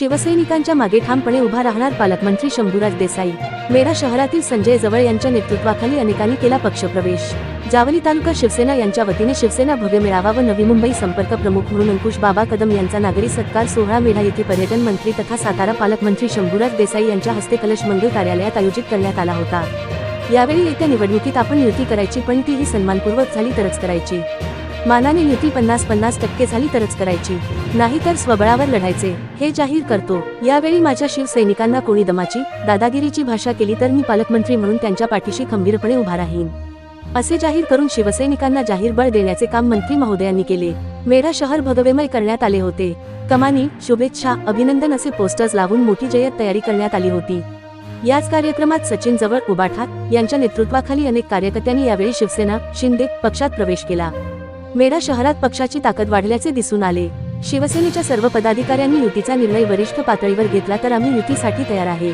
शिवसैनिकांच्या मागे ठामपणे उभा राहणार पालकमंत्री शंभूराज देसाई. मेढा शहरातील संजय जवळ यांच्या नेतृत्वाखाली अनेकांनी केला पक्षप्रवेश. जावली तालुका शिवसेना यांच्या वतीने शिवसेना भव्य मेळावा व नवी मुंबई संपर्क प्रमुख म्हणून अंकुश बाबा कदम यांचा नागरी सत्कार सोहळा मेढा येथे पर्यटन मंत्री तथा सातारा पालकमंत्री शंभूराज देसाई यांच्या हस्ते कलश मंगल कार्यालयात आयोजित करण्यात आला होता. यावेळी येत्या निवडणुकीत आपण युती करायची पण ती ही सन्मानपूर्वक झाली तरच करायची. मानाने युती पन्नास पन्नास टक्के झाली तरच करायची. नाही तर स्वबळावर लढायचे. हे जाहीर करतो. यावेळी माझ्या शिवसैनिकांना कोणी दमाची दादागिरीची भाषा केली तर मी पालकमंत्री म्हणून त्यांच्या पाठीशी खंबीरपणे उभा राहीन. असे जाहीर करून शिवसैनिकांना जाहीर बळ देण्याचे काम मंत्री महोदयांनी केले. मेढा शहर भगवेमय करण्यात आले होते. कमानी शुभेच्छा अभिनंदन असे पोस्टर्स लावून मोठी जय्यत तयारी करण्यात आली होती. याच कार्यक्रमात सचिन जवळ उबाठात यांच्या नेतृत्वाखाली अनेक कार्यकर्त्यांनी यावेळी शिवसेना शिंदे पक्षात प्रवेश केला. मेढा शहरात पक्षाची ताकद वाढल्याचे दिसून आले. शिवसेनेच्या सर्व पदाधिकाऱ्यांनी युतीचा निर्णय वरिष्ठ पातळीवर घेतला तर आम्ही युतीसाठी तयार आहे.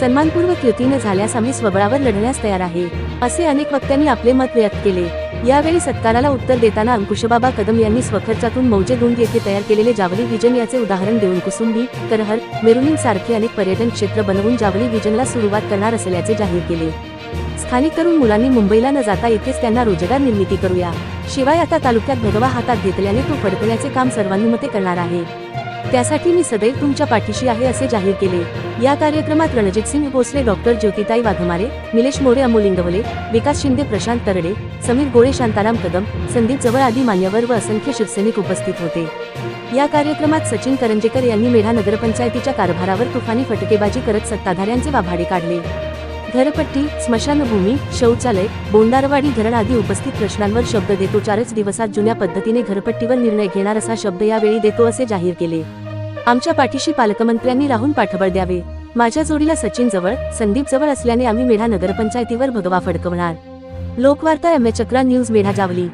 सन्मानपूर्वक युतीने झाल्यास आम्ही स्वबळावर लढण्यास तयार आहे असे अनेक वक्त्यांनी आपले मत व्यक्त केले. यावेळी सत्काराला उत्तर देताना अंकुशबाबा कदम यांनी स्वखर्चातून मौजे गुंड येथे तयार केलेले जावली विजन याचे उदाहरण देऊन कुसुंबी करहर मेरुनिंग सारखे अनेक पर्यटन क्षेत्र बनवून जावली विजनला सुरुवात करणार असल्याचे जाहीर केले. स्थानिक तरुण मुलांनी मुंबईला न जाता येथेच त्यांना रोजगार निर्मिती करूया. शिवाय आता तालुक्यात भगवा हातात घेतल्याने तो फडकण्याचे काम सर्वानुमते करणार आहे. त्यासाठी मी सदैव तुमच्या पाठीशी आहे असे जाहीर केले. या कार्यक्रमात रणजित सिंग भोसले डॉक्टर ज्योतिताई वाघमारे निलेश मोरे अमोल इंगवले विकास शिंदे प्रशांत तरडे समीर गोळे शांताराम कदम संदीप जवळ आदी मान्यवर व असंख्य शिवसैनिक उपस्थित होते. या कार्यक्रमात सचिन करंजेकर यांनी मेढा नगरपंचायतीच्या कारभारावर तुफानी फटकेबाजी करत सत्ताधाऱ्यांचे वाभाडे काढले. घरपट्टी स्मशानभूमी शौचालय बोंडारवाडी धरण आदी उपस्थित प्रश्नांवर शब्द देतो. चारच दिवसात जुन्या पद्धतीने घरपट्टीवर निर्णय घेणार असा शब्द यावेळी देतो असे जाहीर केले. आमच्या पाठीशी पालकमंत्र्यांनी राहून पाठबळ द्यावे. माझ्या जोडीला सचिन जवळ संदीप जवळ असल्याने आम्ही मेढा नगरपंचायतीवर भगवा फडकवणार. Lokvarta M Chakra news Medha Jawali.